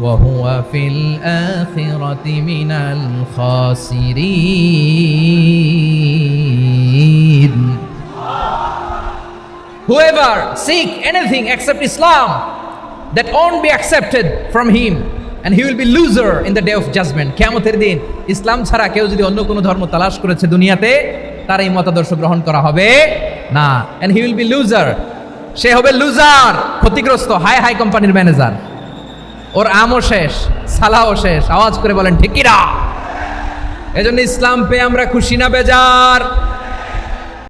وهو في الآخرة من الخاسرين Whoever seek anything except Islam, that won't be accepted from him, and he will be loser in the day of judgment. কেয়ামতের দিন ইসলাম ছাড়া কেউ যদি অন্য কোনো ধর্ম তালাশ করেছে দুনিয়াতে তার এই মতাদর্শ গ্রহণ করা হবে না and he will be loser সে হবে লুজার ক্ষতিগ্রস্ত হাই হাই কোম্পানির ম্যানেজার ওর আমও শেষ সালাও শেষ। আওয়াজ করে বলেন, ঠিকিরা? এজন্য ইসলাম পেয়ে আমরা খুশি না, বেজার।